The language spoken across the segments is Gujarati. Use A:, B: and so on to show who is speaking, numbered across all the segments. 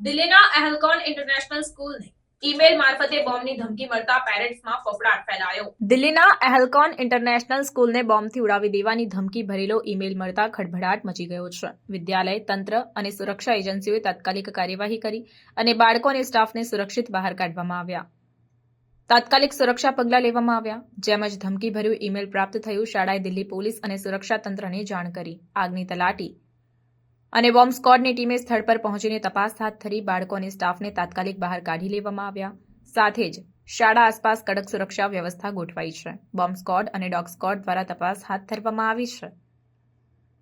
A: દિલ્હીના અહેલકોન ઇન્ટરનેશનલ સ્કૂલને ઈમેલ મારફતે બોમ્બની ધમકી મળતા પેરેન્ટ્સમાં ફફડાટ ફેલાયો. દિલ્હીના અહેલકોન ઇન્ટરનેશનલ સ્કૂલને બોમ્બથી ઉડાવી દેવાની ધમકી ભરેલો ઈમેલ મળતા ખડભડાટ મચી ગયો છે. વિદ્યાલય, તંત્ર અને સુરક્ષા એજન્સીઓએ તાત્કાલિક કાર્યવાહી કરી અને બાળકો અને સ્ટાફને સુરક્ષિત બહાર કાઢવામાં આવ્યા. તાત્કાલિક સુરક્ષા પગલાં લેવામાં આવ્યા, જેમ જ ધમકી ભર્યું ઈમેલ પ્રાપ્ત થયું, શાળાએ દિલ્હી પોલીસ અને સુરક્ષા તંત્રને જાણ કરી. આગની તલાટી અને બોમ્બ સ્કોડની ટીમે સ્થળ પર પહોંચીને તપાસ હાથ ધરી બાળકો અને સ્ટાફને તાત્કાલિક બહાર કાઢી લેવામાં આવ્યા. સાથે જ શાળા આસપાસ કડક સુરક્ષા વ્યવસ્થા ગોઠવાઈ છે. બોમ્બ સ્કોડ અને ડોગ સ્કોડ દ્વારા તપાસ હાથ ધરવામાં આવી છે.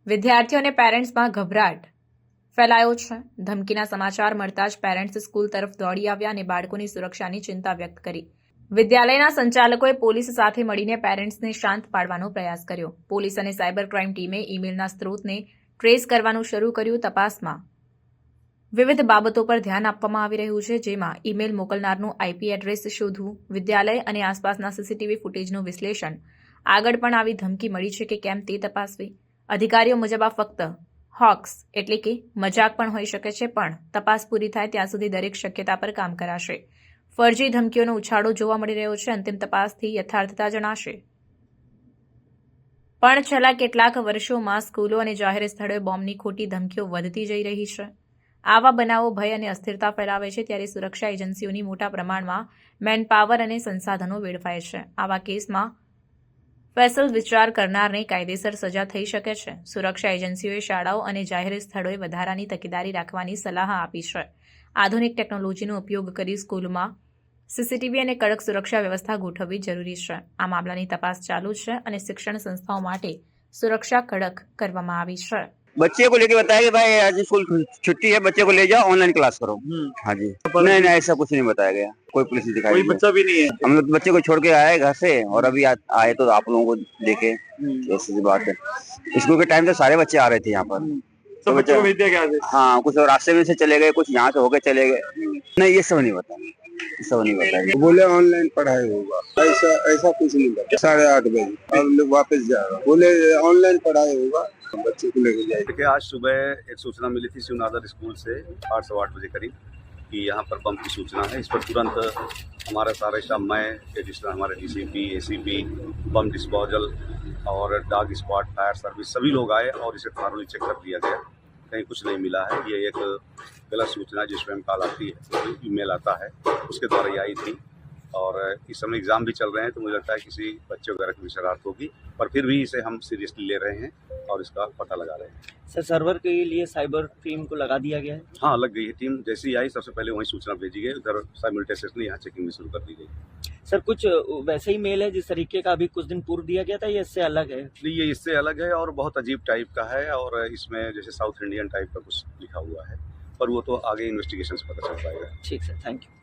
A: વિદ્યાર્થીઓ અને પેરેન્ટ્સમાં ગભરાટ ફેલાયો છે. ધમકીના સમાચાર મળતા જ પેરેન્ટ્સ સ્કૂલ તરફ દોડી આવ્યા અને બાળકોની સુરક્ષાની ચિંતા વ્યક્ત કરી. વિદ્યાલયના સંચાલકોએ પોલીસ સાથે મળીને પેરેન્ટ્સને શાંત પાડવાનો પ્રયાસ કર્યો. પોલીસ અને સાયબર ક્રાઇમ ટીમે ઈમેલના સ્ત્રોતને ટ્રેસ કરવાનું શરૂ કર્યું તપાસમાં. વિવિધ બાબતો પર ધ્યાન આપવામાં આવી રહ્યું છે, જેમાં ઈમેલ મોકલનારનું આઈપી એડ્રેસ શોધવું, વિદ્યાલય અને આસપાસના સીસીટીવી ફૂટેજનું વિશ્લેષણ. આગળ પણ આવી ધમકી મળી છે કે કેમ તે તપાસવી. અધિકારીઓ મુજબ આ ફક્ત હોક્સ એટલે કે મજાક પણ હોઈ શકે છે, પણ તપાસ પૂરી થાય ત્યાં સુધી દરેક શક્યતા પર કામ કરાશે. ફરજી ધમકીઓનો ઉછાળો જોવા મળી રહ્યો છે, અંતિમ તપાસથી યથાર્થતા જણાશે. પણ છેલ્લા કેટલાક વર્ષોમાં સ્કૂલો અને જાહેર સ્થળોએ બોમ્બની ખોટી ધમકીઓ વધતી જઈ રહી છે. આવા બનાવો ભય અને અસ્થિરતા ફેલાવે છે ત્યારે સુરક્ષા એજન્સીઓની મોટા પ્રમાણમાં મેનપાવર અને સંસાધનો વેડફાય છે. આવા કેસમાં ફેસલ વિચાર કરનારને કાયદેસર સજા થઈ શકે છે. સુરક્ષા એજન્સીઓએ શાળાઓ અને જાહેર સ્થળોએ વધારાની તકેદારી રાખવાની સલાહ આપી છે. આધુનિક ટેકનોલોજીનો ઉપયોગ કરી સ્કૂલમાં સીસીટીવી અને કડક સુરક્ષા વ્યવસ્થા ગોઠવવી જરૂરી છે આ મામલાની તપાસ ચાલુ છે અને શિક્ષણ સંસ્થાઓ માટે સુરક્ષા કડક કરવામાં આવી છે
B: बच्चे को लेके बताया कि भाई आज स्कूल छुट्टी है बच्चे को ले जाओ ऑनलाइन क्लास करो हाँ जी नहीं नहीं ऐसा कुछ नहीं बताया गया कोई पुलिस नहीं दिखाई
C: कोई
B: दी।
C: बच्चा भी नहीं है
B: हम लोग बच्चे को छोड़ के आए घर से और अभी आ- आए तो आप लोगों को देखे ऐसी सी बात है स्कूल के टाइम से सारे बच्चे आ रहे थे यहाँ पर
C: सब बच्चों को भेज दिया गया है
B: हाँ कुछ रास्ते में से चले गए कुछ यहाँ से होके चले गए नहीं ये सब नहीं बता ये सब नहीं बताया
D: बोले ऑनलाइन पढ़ाई होगा। ऐसा ऐसा कुछ नहीं बता साढ़े आठ बजे। अब लोग वापस जा रहा बोले ऑनलाइन पढ़ाई होगा। बच्चे को लेके जाए
E: देखिए आज सुबह एक सूचना मिली थी शिवनादर स्कूल से आठ सवा आठ बजे करीब कि यहाँ पर बम की सूचना है। इस पर तुरंत हमारा सारे स्टाफ मैं एडिशनल हमारे डीसीपी एसीपी बम डिस्पोजल और डॉग स्पॉट फायर सर्विस सभी लोग आए और इसे थारोली चेक कर दिया गया। कहीं कुछ नहीं मिला है ये एक गलत सूचना जिसमें कॉल आती है ईमेल आता है उसके द्वारा ये आई थी और इस समय एग्ज़ाम भी चल रहे हैं तो मुझे लगता है किसी बच्चे वगैरह की शरारत होगी पर फिर भी इसे हम सीरियसली ले रहे हैं और इसका पता लगा रहे हैं।
F: सर सर्वर के लिए साइबर टीम को लगा दिया गया है?
E: हाँ लग गई है टीम। जैसी आई सबसे पहले वहीं सूचना भेजी गई उधर साइमल्टेनियसली यहाँ चेकिंग भी शुरू कर दी गई।
F: सर कुछ वैसे ही मेल है जिस तरीके का अभी कुछ दिन पूर्व दिया गया था ये इससे अलग है?
E: नहीं ये इससे अलग है और बहुत अजीब टाइप का है और इसमें जैसे साउथ इंडियन टाइप का कुछ लिखा हुआ है पर वो तो आगे इन्वेस्टिगेशन से पता चल पाएगा।
F: ठीक सर थैंक यू